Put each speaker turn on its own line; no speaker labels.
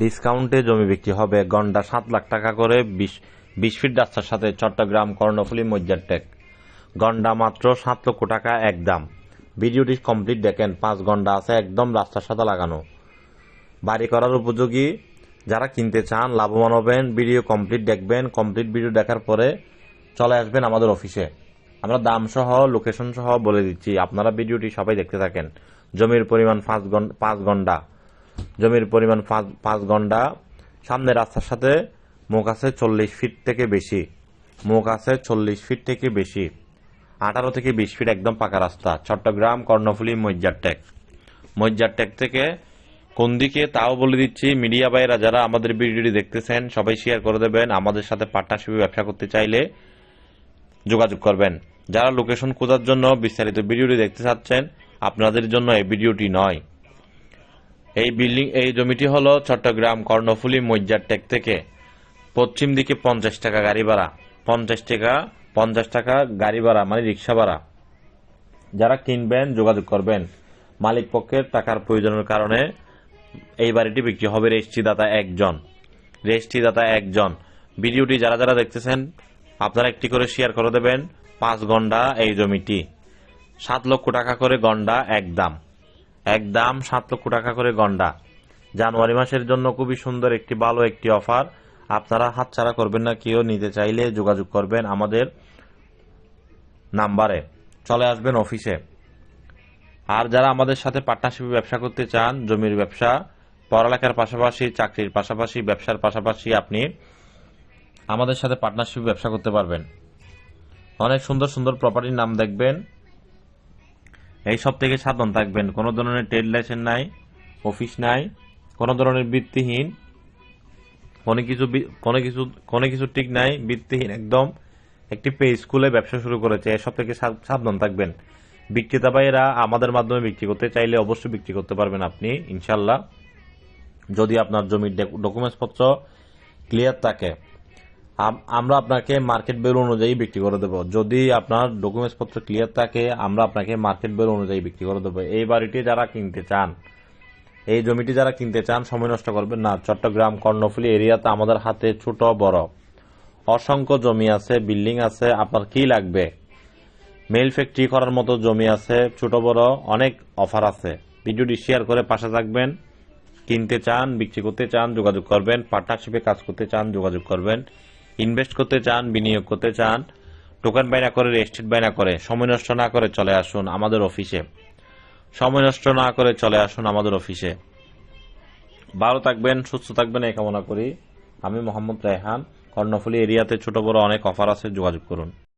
ডিসকাউন্টে জমি বিক্রি হবে। গন্ডা সাত লাখ টাকা করে, বিশ বিশ ফিট রাস্তার সাথে চট্টগ্রাম কর্ণফুলী মজ্জারটেক গন্ডা মাত্র সাত লক্ষ টাকা একদম ভিডিওটি কমপ্লিট দেখেন, পাঁচ ঘণ্টা আছে একদম রাস্তার সাথে লাগানো। বাড়ি করার উপযোগী। যারা কিনতে চান, লাভবান হবেন। ভিডিও কমপ্লিট দেখবেন। কমপ্লিট ভিডিও দেখার পরে চলে আসবেন আমাদের অফিসে। আমরা দাম সহ, লোকেশন সহ বলে দিচ্ছি। আপনারা ভিডিওটি সবাই দেখতে থাকেন। জমির পরিমাণ পাঁচ পাঁচ ঘণ্টা জমির পরিমাণ পাঁচ পাঁচ ঘণ্টা। সামনে রাস্তার সাথে মুখ আছে চল্লিশ ফিট থেকে বেশি। মুখ আছে চল্লিশ ফিট থেকে বেশি। আঠারো থেকে বিশ ফিট একদম পাকা রাস্তা। চট্টগ্রাম, কর্ণফুলী মজ্জারটেক মজ্জারটেক থেকে কোন দিকে তাও বলে দিচ্ছি, মিডিয়া ভাইরা যারা আমাদের ভিডিওটি দেখতেছেন, সবাই শেয়ার করে দেবেন। আমাদের সাথে পার্টনারশিপে ব্যবসা করতে চাইলে যোগাযোগ করবেন। যারা লোকেশন খোঁজার জন্য বিস্তারিত ভিডিওটি দেখতে চাচ্ছেন, আপনাদের জন্য এই ভিডিওটি নয়। এই বিল্ডিং, এই জমিটি হল চট্টগ্রাম কর্ণফুলি কর্ণফুলী মজ্জারটেক থেকে। পশ্চিম দিকে পঞ্চাশ টাকা গাড়ি ভাড়া। পঞ্চাশ টাকা পঞ্চাশ টাকা গাড়ি ভাড়া মানে রিক্সা ভাড়া। যারা কিনবেন, যোগাযোগ করবেন, মালিক পক্ষের টাকার প্রয়োজনের কারণে এই বাড়িটি বিক্রি হবে রেজিস্ট্রিদাতা একজন। রেজিস্ট্রিদাতা একজন। ভিডিওটি যারা যারা দেখতেছেন, আপনারা একটি করে শেয়ার করে দেবেন পাঁচ গন্ডা এই জমিটি। সাত লক্ষ টাকা করে গন্ডা একদম একদম সাত লক্ষ টাকা করে গন্ডা। জানুয়ারি মাসের জন্য খুবই সুন্দর একটি ভালো একটি অফার। আপনারা হাতছাড়া করবেন না, কেউ নিতে চাইলে যোগাযোগ করবেন আমাদের নাম্বারে। চলে আসবেন অফিসে। আর যারা আমাদের সাথে পার্টনারশিপে ব্যবসা করতে চান, জমির ব্যবসা, পড়ালেখার পাশাপাশি, চাকরির পাশাপাশি, ব্যবসার পাশাপাশি আপনি আমাদের সাথে পার্টনারশিপ ব্যবসা করতে পারবেন। অনেক সুন্দর সুন্দর প্রপার্টির নাম দেখবেন। এই সব থেকে সাবধান থাকবেন। কোনো ধরনের ট্রেড লাইসেন্স নাই অফিস নাই, কোনো ধরনের বৃত্তিহীন কোনো কিছু কোনো কিছু কোনো কিছু ঠিক নাই বৃত্তিহীন একদম। একটি পে স্কুলে ব্যবসা শুরু করেছে এসব থেকে সাবধান থাকবেন। বিক্রেতা ভাইয়েরা, আমাদের মাধ্যমে বিক্রি করতে চাইলে অবশ্যই বিক্রি করতে পারবেন আপনি ইনশাল্লাহ যদি আপনার জমির ডকুমেন্টস পত্র ক্লিয়ার থাকে। আমরা আপনাকে মার্কেট ভ্যালু অনুযায়ী বিক্রি করে দেবো। যদি আপনার ডকুমেন্টস পত্র ক্লিয়ার থাকে, আমরা আপনাকে মার্কেট ভ্যালু অনুযায়ী বিক্রি করে দেবো। এই বাড়িটি যারা কিনতে চান, এই জমিটি যারা কিনতে চান, সময় নষ্ট করবেন না। চট্টগ্রাম, কর্ণফুলী এরিয়াতে আমাদের হাতে ছোট, বড়, অসংখ্য জমি আছে বিল্ডিং আছে। আপনার কি লাগবে? মেল ফ্যাক্টরি করার মতো জমি আছে, ছোট, বড়, অনেক অফার আছে। ভিডিওটি শেয়ার করে পাশে থাকবেন। কিনতে চান, বিক্রি করতে চান, যোগাযোগ করবেন। পার্টনারশিপে কাজ করতে চান, যোগাযোগ করবেন। ইনভেস্ট করতে চান, বিনিয়োগ করতে চান, টোকেন বাইনা করে রেজিস্ট্রেট বাইনা করে, সময় নষ্ট না করে চলে আসুন আমাদের অফিসে। সময় নষ্ট না করে চলে আসুন আমাদের অফিসে। ভালো থাকবেন, সুস্থ থাকবেন, এই কামনা করি। আমি মোহাম্মদ রায়হান কর্ণফুলি এরিয়াতে ছোট বড় অনেক অফার আছে, যোগাযোগ করুন।